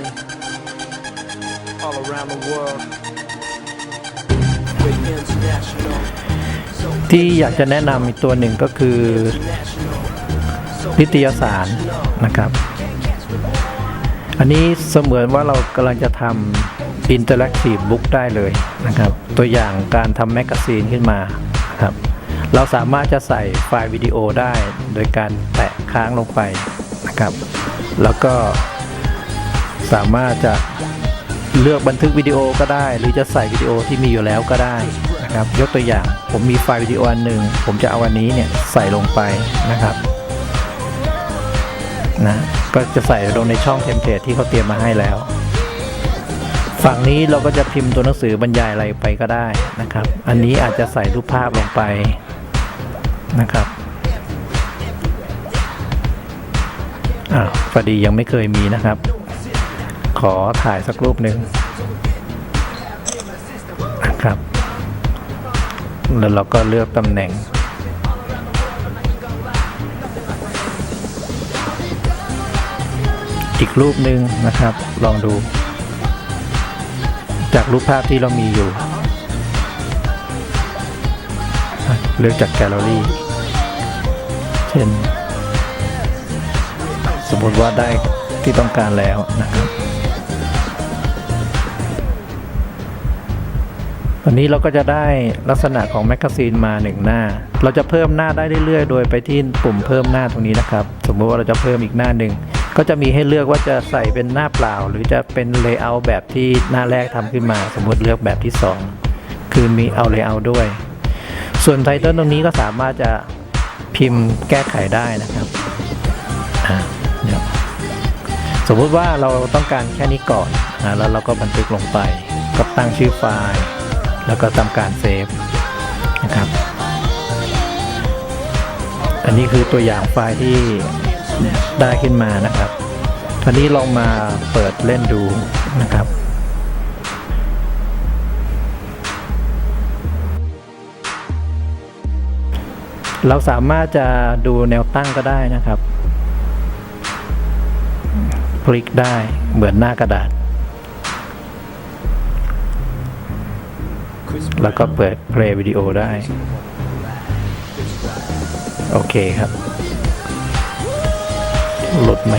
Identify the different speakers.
Speaker 1: traveling all around the world with international ที่อยากจะแนะนำอีกตัวหนึ่งก็คือนิตยสารนะครับ อันนี้เสมือนว่าเรากำลังจะทำอินเตอร์แอคทีฟบุ๊กได้เลยนะครับ ตัวอย่างการทำแมกกาซีนขึ้นมาครับ เราสามารถจะใส่ไฟล์วิดีโอได้ โดยการแตะค้างลงไปนะครับ แล้วก็ สามารถจะเลือกบันทึกวิดีโอก็ได้ หรือจะใส่วิดีโอที่มีอยู่แล้วก็ได้นะครับยกตัวอย่างผมมีไฟล์วิดีโออันหนึ่งผมจะเอาอันนี้เนี่ยใส่ลงไปนะครับนะก็จะใส่ลงในช่องเทมเพลตที่เขาเตรียมมาให้แล้ว ฝั่งนี้เราก็จะพิมพ์ตัวหนังสือบรรยายอะไรไปก็ได้นะครับ อันนี้อาจจะใส่รูปภาพลงไปนะครับอ่าพอดียังไม่เคยมีนะครับ ขอถ่ายสักรูปหนึ่งนะครับ แล้วเราก็เลือกตำแหน่ง อีกรูปหนึ่งนะครับ ลองดู จากรูปภาพที่เรามีอยู่ เลือกจากแกลเลอรี่ เช่น สมมติว่าได้ที่ต้องการแล้วนะครับ วันนี้เราก็จะได้ลักษณะของแมกกาซีนมาหนึ่งหน้า เราจะเพิ่มหน้าได้เรื่อยๆ โดยไปที่ปุ่มเพิ่มหน้าตรงนี้นะครับ สมมติว่าเราจะเพิ่มอีกหน้าหนึ่ง ก็จะมีให้เลือกว่าจะใส่เป็นหน้าเปล่า หรือจะเป็นเลเยอร์แบบที่หน้าแรกทำขึ้นมา สมมติเลือกแบบที่ 2 คือมีเอาเลเยอร์ด้วย ส่วนไทเทลตรงนี้ก็สามารถจะพิมพ์แก้ไขได้นะครับ สมมุติว่าเราต้องการแค่นี้ก่อน แล้วเราก็บันทึกลงไป ก็ตั้งชื่อไฟล์ แล้วก็ทำการเซฟนะครับ อันนี้คือตัวอย่างไฟล์ที่ได้ขึ้นมานะครับตอนนี้ลองมาเปิดเล่นดูนะครับเราสามารถจะดูแนวตั้งก็ได้นะครับ พลิกได้เหมือนหน้ากระดาษ แล้วก็เปิดเพลย์วิดีโอได้ โอเคครับ หลุดไหม